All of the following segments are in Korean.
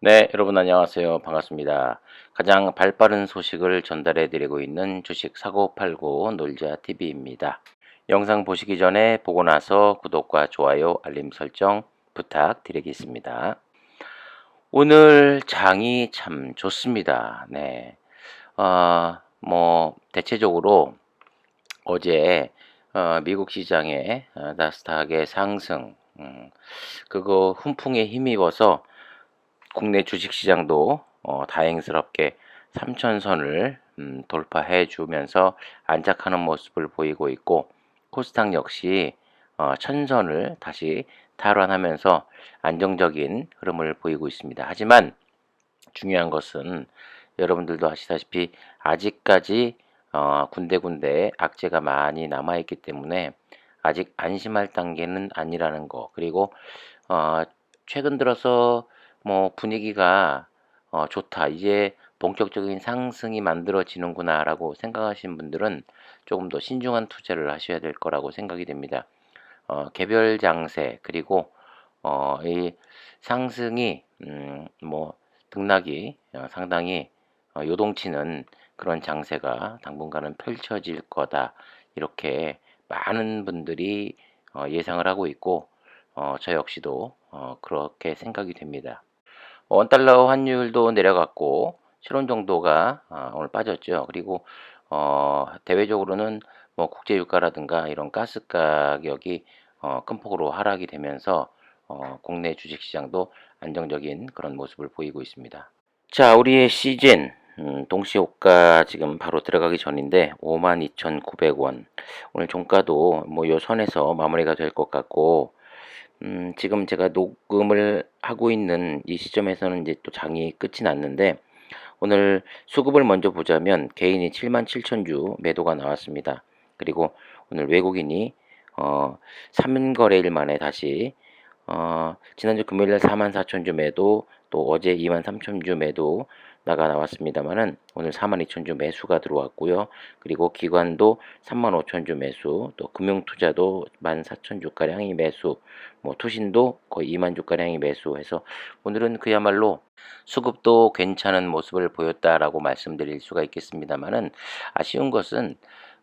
네, 여러분 안녕하세요. 반갑습니다. 가장 발빠른 소식을 전달해 드리고 있는 주식 사고 팔고 놀자 TV입니다. 영상 보시기 전에 보고 나서 구독과 좋아요, 알림 설정 부탁드리겠습니다. 오늘 장이 참 좋습니다. 네. 어, 뭐 대체적으로 어제 어, 미국 시장의 어, 나스닥의 상승 음, 그거 훈풍에 힘입어서 국내 주식시장도 어, 다행스럽게 3천선을 음, 돌파해 주면서 안착하는 모습을 보이고 있고 코스닥 역시 어, 천선을 다시 탈환하면서 안정적인 흐름을 보이고 있습니다. 하지만 중요한 것은 여러분들도 아시다시피 아직까지 어, 군데군데 악재가 많이 남아있기 때문에 아직 안심할 단계는 아니라는 거 그리고 어, 최근 들어서 뭐 분위기가 어, 좋다. 이제 본격적인 상승이 만들어지는구나 라고 생각하시는 분들은 조금 더 신중한 투자를 하셔야 될 거라고 생각이 됩니다. 어, 개별 장세 그리고 어, 이 상승이 음, 뭐 등락이 어, 상당히 어, 요동치는 그런 장세가 당분간은 펼쳐질 거다 이렇게 많은 분들이 어, 예상을 하고 있고 어, 저 역시도 어, 그렇게 생각이 됩니다. 원달러 환율도 내려갔고 7원 정도가 어, 오늘 빠졌죠. 그리고 어, 대외적으로는 뭐 국제 유가라든가 이런 가스 가격이 어, 큰 폭으로 하락이 되면서 어, 국내 주식 시장도 안정적인 그런 모습을 보이고 있습니다. 자, 우리의 시즌 음, 동시 호가 지금 바로 들어가기 전인데 52,900원. 오늘 종가도 뭐 요 선에서 마무리가 될 것 같고 음, 지금 제가 녹음을 하고 있는 이 시점에서는 이제 또 장이 끝이 났는데 오늘 수급을 먼저 보자면 개인이 7만 7천 주 매도가 나왔습니다. 그리고 오늘 외국인이 어, 3거래일 만에 다시 어, 지난주 금요일날 4만 4천 주 매도 또 어제 2만 3천 주 매도 나가 나왔습니다만은 오늘 4만 2천 주 매수가 들어왔고요. 그리고 기관도 3만 5천 주 매수, 또 금융투자도 1만 4천 주가량이 매수, 뭐 투신도 거의 2만 주 가량이 매수해서 오늘은 그야말로 수급도 괜찮은 모습을 보였다라고 말씀드릴 수가 있겠습니다만은 아쉬운 것은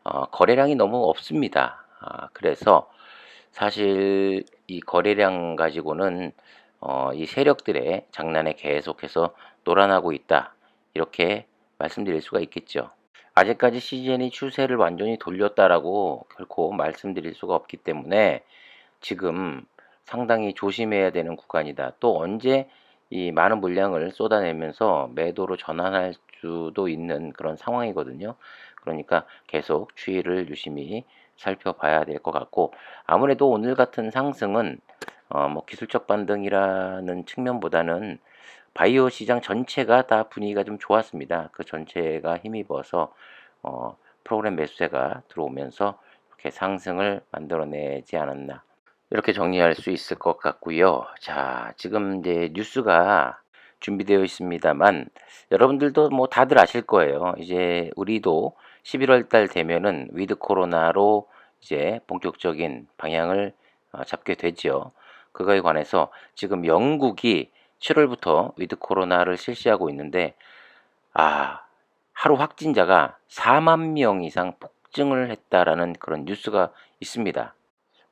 어, 거래량이 너무 없습니다. 아, 그래서 사실 이 거래량 가지고는 어, 이 세력들의 장난에 계속해서 놀아나고 있다. 이렇게 말씀드릴 수가 있겠죠. 아직까지 CGN이 추세를 완전히 돌렸다라고 결코 말씀드릴 수가 없기 때문에 지금 상당히 조심해야 되는 구간이다. 또 언제 이 많은 물량을 쏟아내면서 매도로 전환할 수도 있는 그런 상황이거든요. 그러니까 계속 추이를 유심히 살펴봐야 될 것 같고 아무래도 오늘 같은 상승은 어, 뭐 기술적 반등이라는 측면보다는 바이오 시장 전체가 다 분위기가 좀 좋았습니다. 그 전체가 힘입어서 어, 프로그램 매수세가 들어오면서 이렇게 상승을 만들어내지 않았나 이렇게 정리할 수 있을 것 같고요. 자, 지금 이제 뉴스가 준비되어 있습니다만 여러분들도 뭐 다들 아실 거예요. 이제 우리도 11월 달 되면은 위드 코로나로 이제 본격적인 방향을 어, 잡게 되죠. 그거에 관해서 지금 영국이 7월부터 위드 코로나를 실시하고 있는데 아 하루 확진자가 4만 명 이상 폭증을 했다라는 그런 뉴스가 있습니다.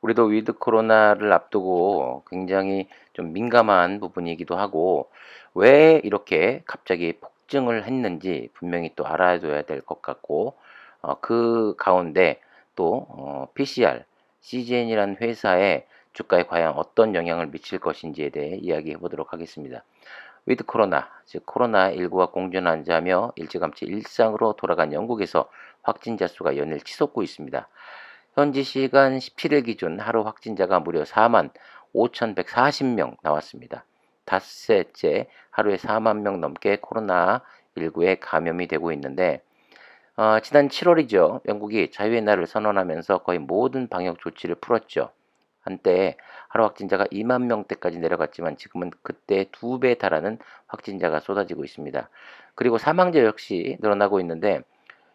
우리도 위드 코로나를 앞두고 굉장히 좀 민감한 부분이기도 하고 왜 이렇게 갑자기 폭증을 했는지 분명히 또 알아둬야 될 것 같고 어, 그 가운데 또 어, PCR, CGN이라는 회사의 주가에 과연 어떤 영향을 미칠 것인지에 대해 이야기해 보도록 하겠습니다. 위드 코로나, 즉 코로나19와 공존하자며 일찌감치 일상으로 돌아간 영국에서 확진자 수가 연일 치솟고 있습니다. 현지 시간 17일 기준 하루 확진자가 무려 4만 5,140명 나왔습니다. 닷새째 하루에 4만 명 넘게 코로나19에 감염이 되고 있는데 어, 지난 7월이죠. 영국이 자유의 날을 선언하면서 거의 모든 방역 조치를 풀었죠. 한때 하루 확진자가 2만 명대까지 내려갔지만 지금은 그때 두배 달하는 확진자가 쏟아지고 있습니다. 그리고 사망자 역시 늘어나고 있는데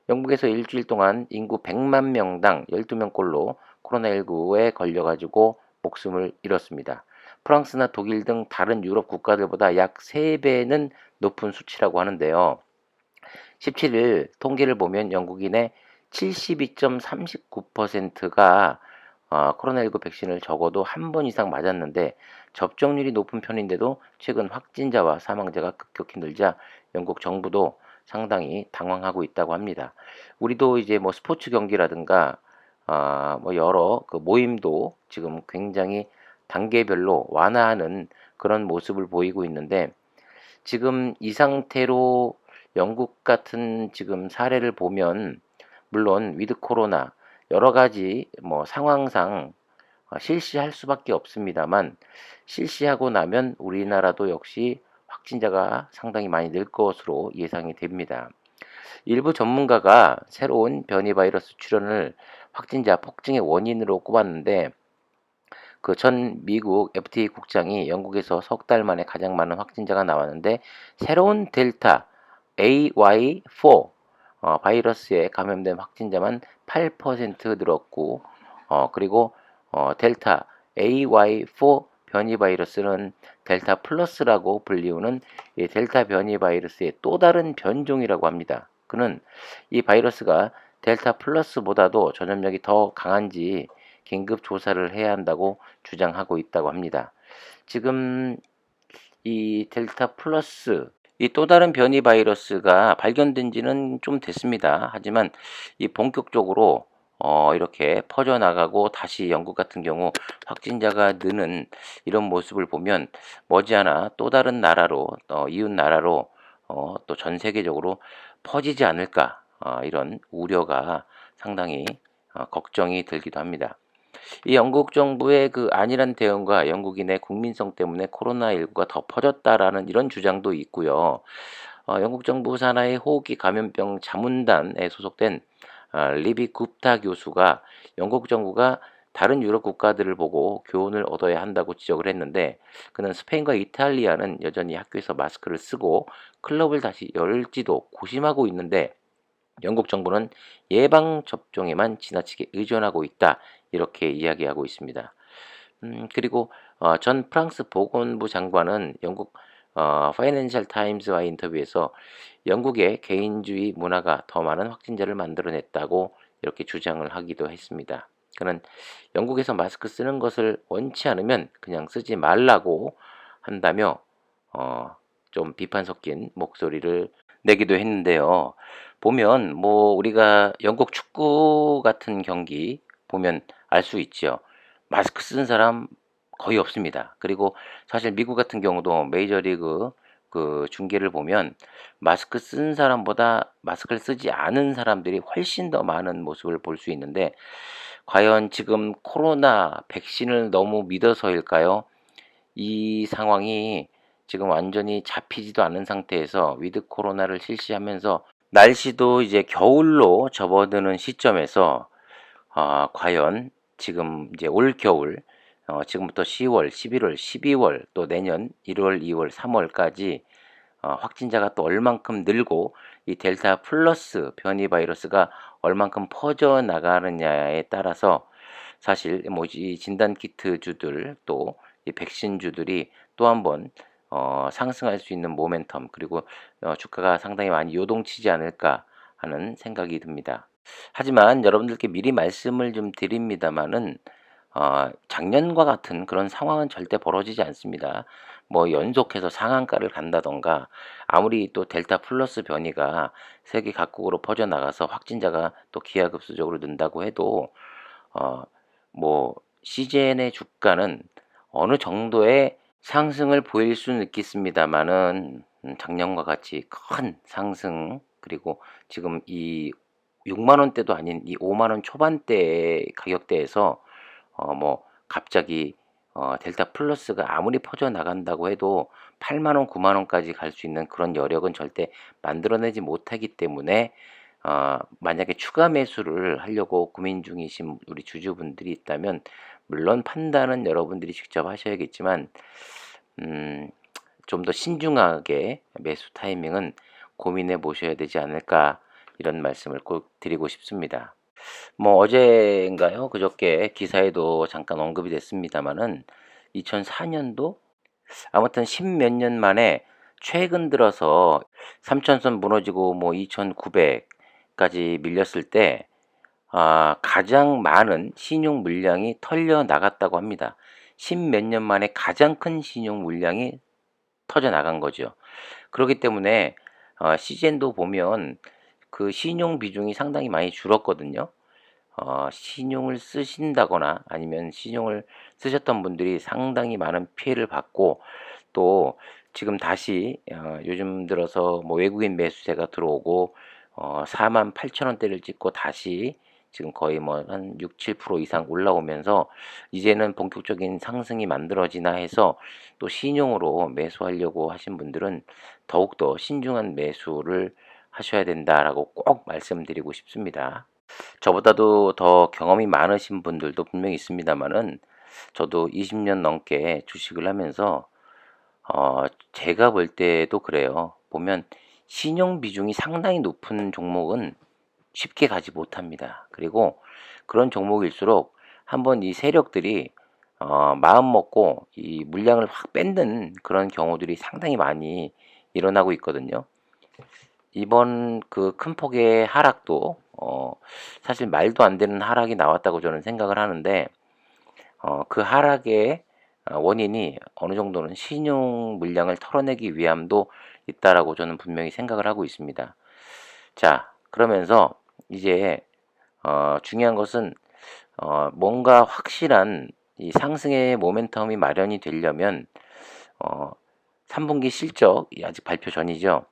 영국에서 일주일 동안 인구 100만 명당 12명꼴로 코로나19에 걸려가지고 목숨을 잃었습니다. 프랑스나 독일 등 다른 유럽 국가들보다 약 3배는 높은 수치라고 하는데요. 17일 통계를 보면 영국인의 72.39%가 어, 코로나19 백신을 적어도 한 번 이상 맞았는데 접종률이 높은 편인데도 최근 확진자와 사망자가 급격히 늘자 영국 정부도 상당히 당황하고 있다고 합니다. 우리도 이제 뭐 스포츠 경기라든가 아, 뭐 여러 그 모임도 지금 굉장히 단계별로 완화하는 그런 모습을 보이고 있는데 지금 이 상태로 영국 같은 지금 사례를 보면 물론 위드 코로나 여러 가지 뭐 상황상 어, 실시할 수밖에 없습니다만 실시하고 나면 우리나라도 역시 확진자가 상당히 많이 늘 것으로 예상이 됩니다. 일부 전문가가 새로운 변이 바이러스 출현을 확진자 폭증의 원인으로 꼽았는데 그 전 미국 FTA 국장이 영국에서 석 달 만에 가장 많은 확진자가 나왔는데 새로운 델타 AY4 어, 바이러스에 감염된 확진자만 8% 늘었고 어, 그리고 어, 델타 AY4 변이 바이러스는 델타 플러스라고 불리우는 이 델타 변이 바이러스의 또 다른 변종이라고 합니다. 그는 이 바이러스가 델타 플러스보다도 전염력이 더 강한지 긴급 조사를 해야 한다고 주장하고 있다고 합니다. 지금 이 델타 플러스 이 또 다른 변이 바이러스가 발견된 지는 좀 됐습니다. 하지만 이 본격적으로 어, 이렇게 퍼져나가고 다시 영국 같은 경우 확진자가 느는 이런 모습을 보면 머지않아 또 다른 나라로 어, 이웃 나라로 어, 또 전 세계적으로 퍼지지 않을까 어, 이런 우려가 상당히 어, 걱정이 들기도 합니다. 이 영국 정부의 그 안일한 대응과 영국인의 국민성 때문에 코로나19가 더 퍼졌다라는 이런 주장도 있고요. 어, 영국 정부 산하의 호흡기 감염병 자문단에 소속된 어, 리비 굽타 교수가 영국 정부가 다른 유럽 국가들을 보고 교훈을 얻어야 한다고 지적을 했는데 그는 스페인과 이탈리아는 여전히 학교에서 마스크를 쓰고 클럽을 다시 열지도 고심하고 있는데 영국 정부는 예방 접종에만 지나치게 의존하고 있다 이렇게 이야기하고 있습니다. 음, 그리고 어, 전 프랑스 보건부 장관은 영국 어, 파이낸셜 타임즈와 인터뷰에서 영국의 개인주의 문화가 더 많은 확진자를 만들어냈다고 이렇게 주장을 하기도 했습니다. 그는 영국에서 마스크 쓰는 것을 원치 않으면 그냥 쓰지 말라고 한다며 어, 좀 비판 섞인 목소리를 내기도 했는데요. 보면 뭐 우리가 영국 축구 같은 경기 보면 알 수 있죠. 마스크 쓴 사람 거의 없습니다. 그리고 사실 미국 같은 경우도 메이저리그 그 중계를 보면 마스크 쓴 사람보다 마스크를 쓰지 않은 사람들이 훨씬 더 많은 모습을 볼 수 있는데 과연 지금 코로나 백신을 너무 믿어서일까요? 이 상황이 지금 완전히 잡히지도 않은 상태에서 위드 코로나를 실시하면서 날씨도 이제 겨울로 접어드는 시점에서 어, 과연 지금 이제 올 겨울 어, 지금부터 10월, 11월, 12월 또 내년 1월, 2월, 3월까지 어, 확진자가 또 얼만큼 늘고 이 델타 플러스 변이 바이러스가 얼만큼 퍼져 나가느냐에 따라서 사실 뭐지 진단 키트 주들 또 이 백신 주들이 또 한번 어, 상승할 수 있는 모멘텀 그리고 어, 주가가 상당히 많이 요동치지 않을까 하는 생각이 듭니다. 하지만 여러분들께 미리 말씀을 좀 드립니다만은 어, 작년과 같은 그런 상황은 절대 벌어지지 않습니다. 뭐 연속해서 상한가를 간다던가 아무리 또 델타 플러스 변이가 세계 각국으로 퍼져나가서 확진자가 또 기하급수적으로 는다고 해도 어, 뭐 CJN의 주가는 어느 정도의 상승을 보일 수는 있겠습니다만은 음, 작년과 같이 큰 상승 그리고 지금 이 6만 원대도 아닌 이 5만 원 초반대 가격대에서 어 뭐 갑자기 어 델타 플러스가 아무리 퍼져 나간다고 해도 8만 원, 9만 원까지 갈 수 있는 그런 여력은 절대 만들어내지 못하기 때문에 어 만약에 추가 매수를 하려고 고민 중이신 우리 주주분들이 있다면 물론 판단은 여러분들이 직접 하셔야겠지만 음, 좀 더 신중하게 매수 타이밍은 고민해 보셔야 되지 않을까 이런 말씀을 꼭 드리고 싶습니다. 뭐 어제인가요? 그저께 기사에도 잠깐 언급이 됐습니다만은 2004년도 아무튼 십몇 년 만에 최근 들어서 3천선 무너지고 뭐 2,900까지 밀렸을 때 아, 가장 많은 신용 물량이 털려 나갔다고 합니다. 십몇 년 만에 가장 큰 신용 물량이 터져 나간 거죠. 그렇기 때문에 어, 시젠도 보면 그 신용 비중이 상당히 많이 줄었거든요. 어, 신용을 쓰신다거나 아니면 신용을 쓰셨던 분들이 상당히 많은 피해를 받고 또 지금 다시 어, 요즘 들어서 뭐 외국인 매수세가 들어오고 어, 4만 8천 원대를 찍고 다시 지금 거의 뭐 한 6, 7% 이상 올라오면서 이제는 본격적인 상승이 만들어지나 해서 또 신용으로 매수하려고 하신 분들은 더욱더 신중한 매수를 하셔야 된다라고 꼭 말씀드리고 싶습니다. 저보다도 더 경험이 많으신 분들도 분명히 있습니다만은 저도 20년 넘게 주식을 하면서 어, 제가 볼 때도 그래요. 보면 신용 비중이 상당히 높은 종목은 쉽게 가지 못합니다. 그리고 그런 종목일수록 한번 이 세력들이 어, 마음 먹고 이 물량을 확 뺏는 그런 경우들이 상당히 많이 일어나고 있거든요. 이번 그 큰 폭의 하락도 어, 사실 말도 안 되는 하락이 나왔다고 저는 생각을 하는데 어, 그 하락의 어, 원인이 어느 정도는 신용 물량을 털어내기 위함도 있다라고 저는 분명히 생각을 하고 있습니다. 자, 그러면서 이제 어, 중요한 것은 어, 뭔가 확실한 이 상승의 모멘텀이 마련이 되려면 어, 3분기 실적이 아직 발표 전이죠.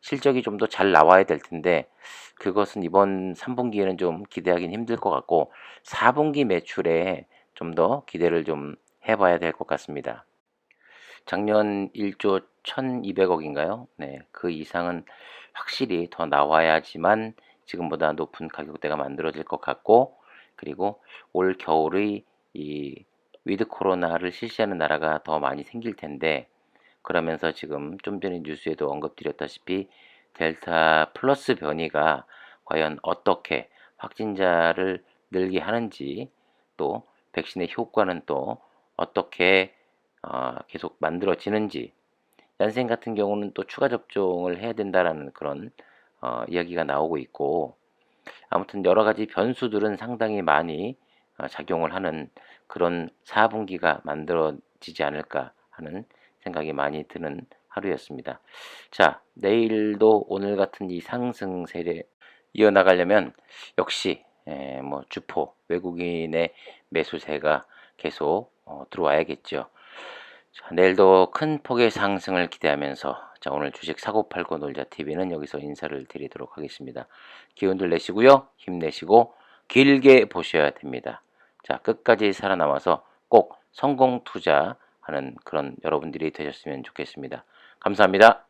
실적이 좀 더 잘 나와야 될 텐데 그것은 이번 3분기에는 좀 기대하기는 힘들 것 같고 4분기 매출에 좀 더 기대를 좀 해봐야 될 것 같습니다. 작년 1조 1200억인가요? 네, 그 이상은 확실히 더 나와야지만 지금보다 높은 가격대가 만들어질 것 같고 그리고 올 겨울의 이 위드 코로나를 실시하는 나라가 더 많이 생길 텐데 그러면서 지금 좀 전에 뉴스에도 언급드렸다시피 델타 플러스 변이가 과연 어떻게 확진자를 늘게 하는지 또 백신의 효과는 또 어떻게 어, 계속 만들어지는지 얀센 같은 경우는 또 추가 접종을 해야 된다라는 그런 어, 이야기가 나오고 있고 아무튼 여러 가지 변수들은 상당히 많이 어, 작용을 하는 그런 4분기가 만들어지지 않을까 하는 생각이 많이 드는 하루였습니다. 자, 내일도 오늘 같은 이 상승 세례 이어나가려면 역시 에, 뭐 주포 외국인의 매수세가 계속 어, 들어와야겠죠. 자, 내일도 큰 폭의 상승을 기대하면서 자 오늘 주식 사고 팔고 놀자 TV는 여기서 인사를 드리도록 하겠습니다. 기운들 내시고요, 힘내시고 길게 보셔야 됩니다. 자 끝까지 살아남아서 꼭 성공 투자 하는 그런 여러분들이 되셨으면 좋겠습니다. 감사합니다.